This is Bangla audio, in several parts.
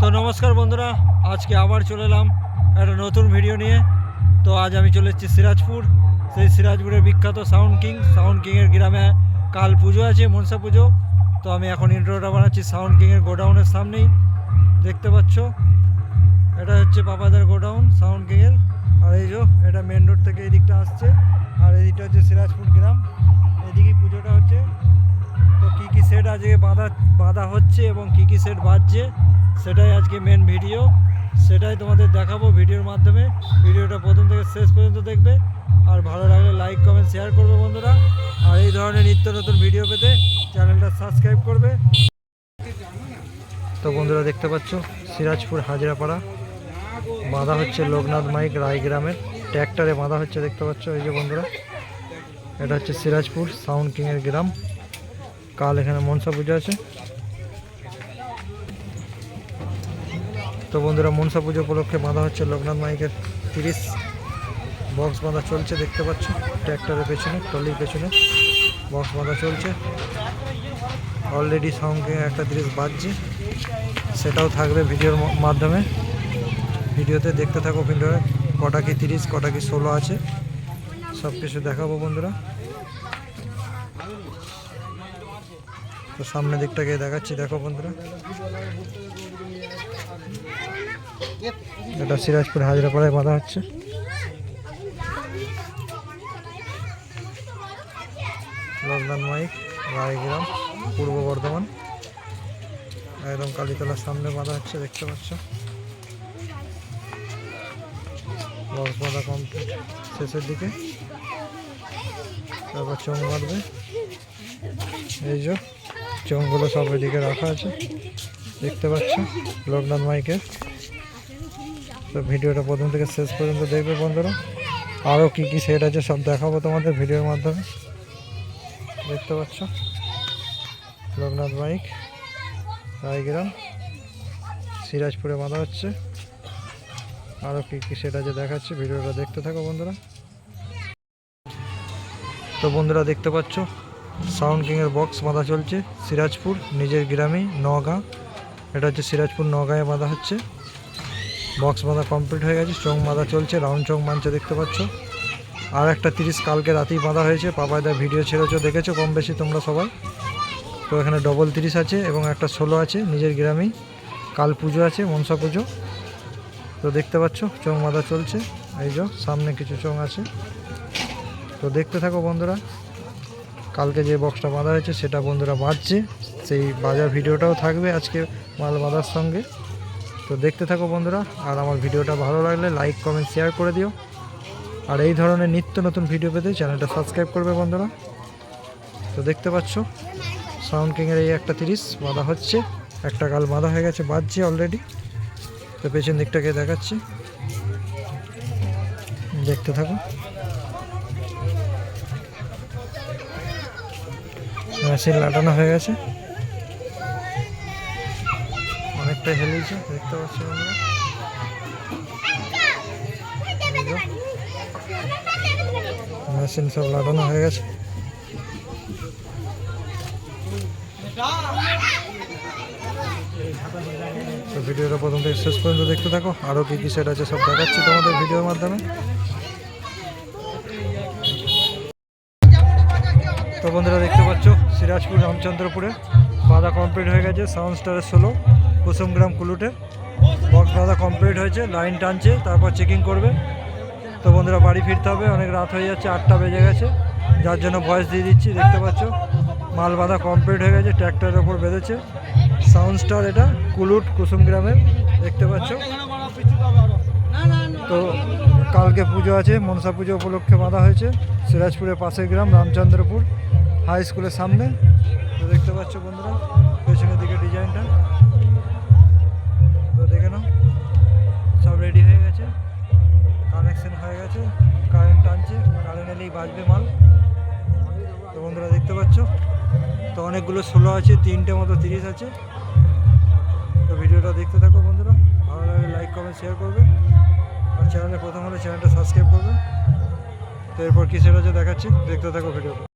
তো নমস্কার বন্ধুরা, আজকে আবার চলে এলাম একটা নতুন ভিডিও নিয়ে। তো আজ আমি চলে এসেছি সিরাজপুর। সেই সিরাজপুরের বিখ্যাত সাউন্ড কিং। সাউন্ড কিংয়ের গ্রামে কাল পুজো আছে, মনসা পুজো। তো আমি এখন ইন্ট্রোটা বানাচ্ছি সাউন্ড কিংয়ের গোডাউনের সামনেই। দেখতে পাচ্ছ? এটা হচ্ছে পাপাদার গোডাউন সাউন্ড কিংয়ের। আর এই যে, এটা মেন রোড থেকে এই দিকটা আসছে। আর এই দিকটা হচ্ছে সিরাজপুর গ্রাম। এদিকেই পুজোটা হচ্ছে। তো কী কী সেট আজকে বাঁধা বাঁধা হচ্ছে এবং কী কী সেট বাজছে? সেটাই আজকে মেন ভিডিও সেটাই তোমাদের দেখাবো ভিডিওর মাধ্যমে। ভিডিওটা প্রথম থেকে শেষ পর্যন্ত দেখবে। আর ভালো লাগলে লাইক কমেন্ট শেয়ার করবে বন্ধুরা। আর এই ধরনের নিত্য নতুন ভিডিও পেতে চ্যানেলটা সাবস্ক্রাইব করবে। তো বন্ধুরা দেখতে পাচ্ছ, সিরাজপুর হাজরাপাড়া। বাঁধা হচ্ছে লোকনাথ মাইক রায় গ্রামের। ট্র্যাক্টরে বাঁধা হচ্ছে দেখতে পাচ্ছ এই যে বন্ধুরা। এটা হচ্ছে সিরাজপুর সাউন্ড কিংয়ের গ্রাম। কাল এখানে মনসা পুজো আছে। তো বন্ধুরা মনসা পুজো উপলক্ষে বাঁধা হচ্ছে লোকনাথ মাইকের তিরিশ বক্স বাঁধা চলছে, দেখতে পাচ্ছ? ট্র্যাক্টরের পেছনে, ট্রলির পেছনে বক্স বাঁধা চলছে। অলরেডি সঙ্গে একটা তিরিশ বাজছে। সেটাও থাকবে ভিডিওর মাধ্যমে। ভিডিওতে দেখতে থাকো ভিডিওতে কটা কি তিরিশ, কটা কি ষোলো আছে। সব কিছু দেখাবো বন্ধুরা। তো সামনের দিকটাকে দেখাচ্ছি, দেখো বন্ধুরা। এটা সিরাজপুর হাজরাপাড়ায় বাঁধা হচ্ছে। লকডাউন মাইক, রায়গ্রাম, পূর্ব বর্ধমান। একদম কালীতলার সামনে বাঁধা হচ্ছে, দেখতে পাচ্ছ। বাঁধা কমপ্লিট শেষের দিকে। তারপর চোখ বাঁধবে। এই যে, চোঙগুলো সব এদিকে রাখা আছে। দেখতে পাচ্ছ লকডাউন মাইকের। তো ভিডিওটা প্রথম থেকে শেষ পর্যন্ত দেখবে বন্ধুরা। আরও কী কী সেট আছে সব দেখাবো তোমাদের ভিডিওর মাধ্যমে। দেখতে পাচ্ছ? লোকনাথ বাইক, রায়গ্রাম, সিরাজপুরে বাঁধা হচ্ছে। আরও কী কী সেট আছে দেখাচ্ছি, ভিডিওটা দেখতে থাকো বন্ধুরা। তো বন্ধুরা দেখতে পাচ্ছ, সাউন্ড কিংয়ের বক্স বাঁধা চলছে। সিরাজপুর, নিজের গ্রামেই নগাঁ এটা হচ্ছে সিরাজপুর নগাঁয়ে বাঁধা হচ্ছে। বক্স বাঁধা কমপ্লিট হয়ে গেছে, চোং বাঁধা চলছে রাউন্ড চোং মানছে দেখতে পাচ্ছ? আর একটা তিরিশ, কালকে রাতেই বাঁধা হয়েছে পাপায়দা ভিডিও ছেড়েছো, দেখেছ, কম বেশি তোমরা সবাই? তো এখানে ডবল তিরিশ আছে এবং একটা ষোলো আছে, নিজের গ্রামেই। কাল পুজো আছে, মনসা পুজো। তো দেখতে পাচ্ছ, চোং বাঁধা চলছে, এই যে সামনে কিছু চোং আছে। তো দেখতে থাকো বন্ধুরা, কালকে যে বক্সটা বাঁধা হয়েছে, সেটা বন্ধুরা বাজছে সেই বাজার ভিডিওটাও থাকবে আজকে মাল বাঁধার সঙ্গে। তো দেখতে থাকো বন্ধুরা, আর আমার ভিডিওটা ভালো লাগলে লাইক কমেন্ট শেয়ার করে দিও। আর এই ধরনের নিত্য নতুন ভিডিও পেতে চ্যানেলটা সাবস্ক্রাইব করবে বন্ধুরা। তো দেখতে পাচ্ছ সাউন্ড কিংয়ের এই একটা তিরিশ, বাঁধা হচ্ছে। একটা গাল বাঁধা হয়ে গেছে, বাজছে অলরেডি তো পেছন দিকটাকে দেখাচ্ছি। দেখতে থাকো। মেশিন লাটানো হয়ে গেছে। হেলেছে দেখতে পাচ্ছি এই মেশিন সব লাটানো হয়ে গেছে। ভিডিওটা প্রথম থেকে শেষ পর্যন্ত দেখতে থাকো। আরও কী কী সেট আছে সব দেখাচ্ছি তোমাদের ভিডিওর মাধ্যমে। তো বন্ধুরা দেখতে পাচ্ছ, সিরাজপুর রামচন্দ্রপুরে বাঁধা কমপ্লিট হয়ে গেছে সাউন্ড স্টারের ষোলো কুসুমগ্রাম কুলুটে। বাঁধা কমপ্লিট হয়েছে লাইন টানছে, তারপর চেকিং করবে। তো বন্ধুরা, বাড়ি ফিরতে হবে, অনেক রাত হয়ে যাচ্ছে, আটটা বেজে গেছে। যার জন্য ভয়েস দিয়ে দিচ্ছি, দেখতে পাচ্ছ, মাল বাঁধা কমপ্লিট হয়ে গেছে ট্র্যাক্টরের ওপর বেঁধেছে। সাউন্ড স্টার এটা, কুলুট কুসুমগ্রামের দেখতে পাচ্ছ। তো কালকে পুজো আছে, মনসা পুজো উপলক্ষে বাঁধা হয়েছে, সিরাজপুরের পাশের গ্রাম, রামচন্দ্রপুর হাই স্কুলের সামনে। তো দেখতে পাচ্ছ বন্ধুরা, পেছনের দিকে ডিজাইনটা রেডি হয়ে গেছে। কানেকশন হয়ে গেছে কারেন্ট টানছে কারেন্ট এলেই বাজবে মাল। তো বন্ধুরা দেখতে পাচ্ছ, তো অনেকগুলো ষোলো আছে, তিনটে মতো তিরিশ আছে। তো ভিডিওটা দেখতে থাকো বন্ধুরা, ভালো লাগলে লাইক কমেন্ট শেয়ার করবে। আর চ্যানেলে প্রথম হলে চ্যানেলটা সাবস্ক্রাইব করবে। তো এরপর কী সেটা দেখাচ্ছি, দেখতে থাকো ভিডিওটা।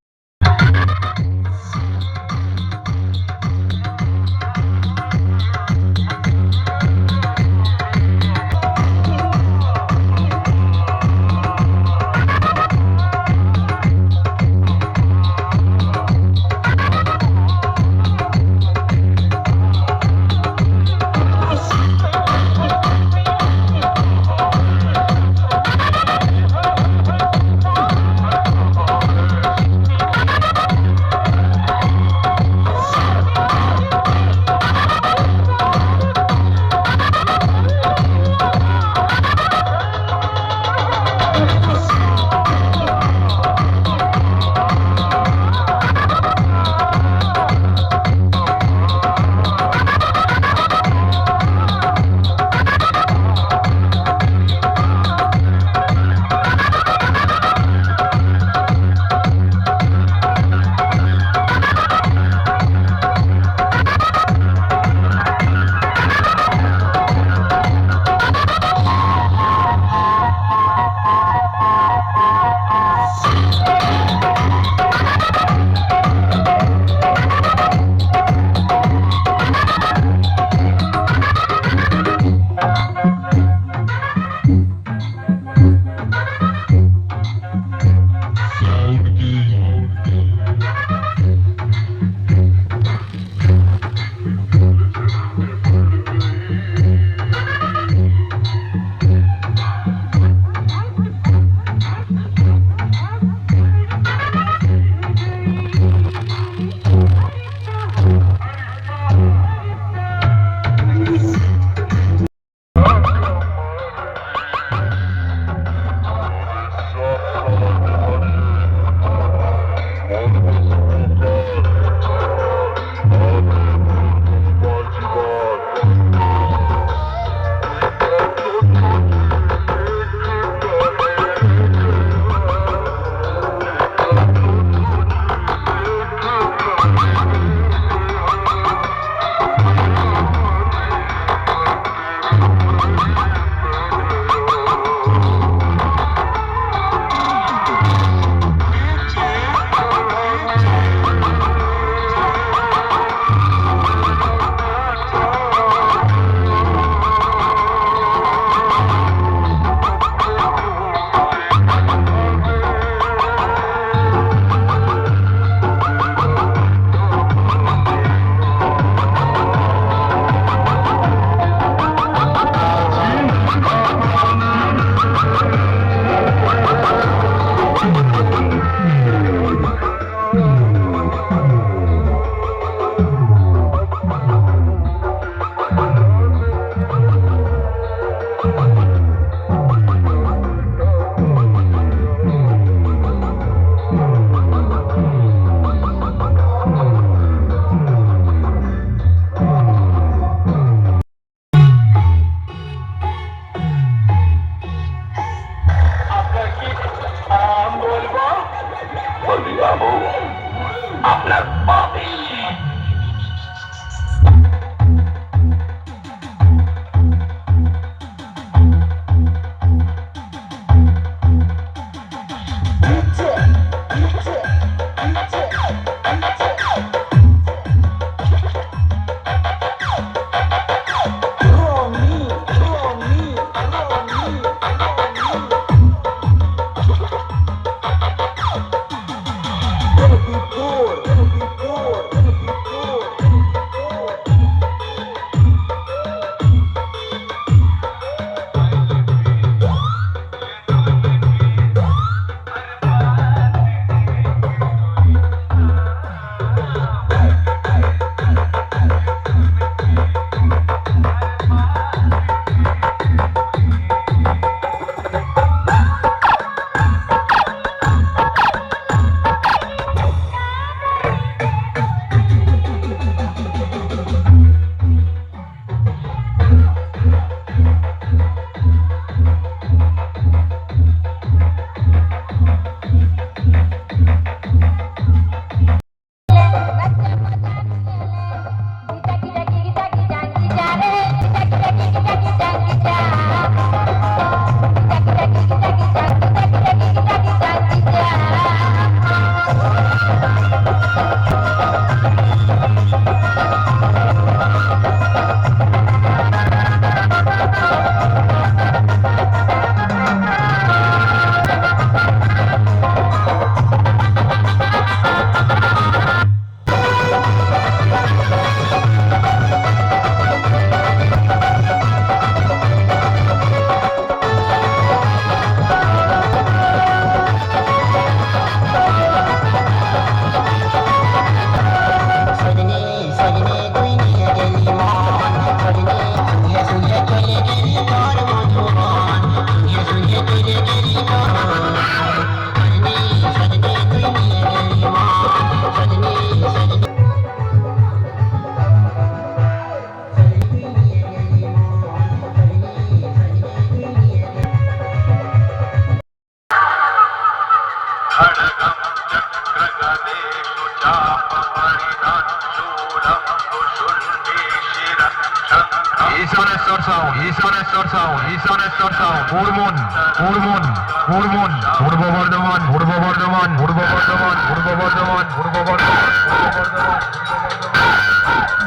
পূর্ব বর্ধমান পূর্ব বর্ধমান পূর্ব বর্ধমান পূর্ব বর্ধমান পূর্ব বর্ধমান পূর্ব Bardhaman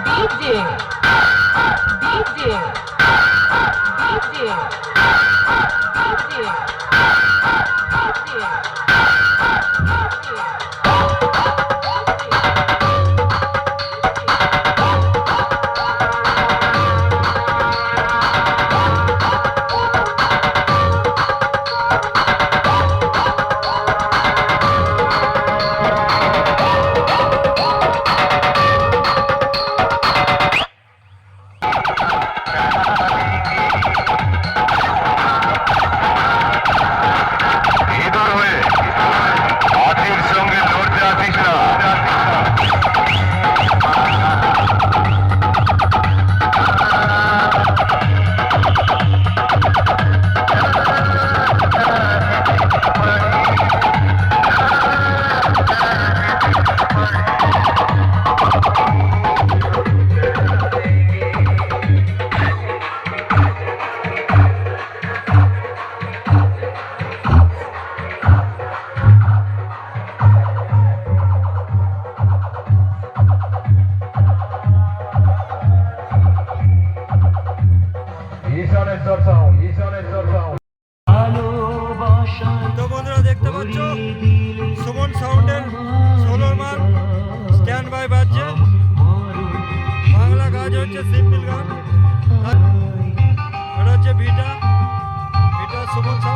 DJ DJ DJ DJ One.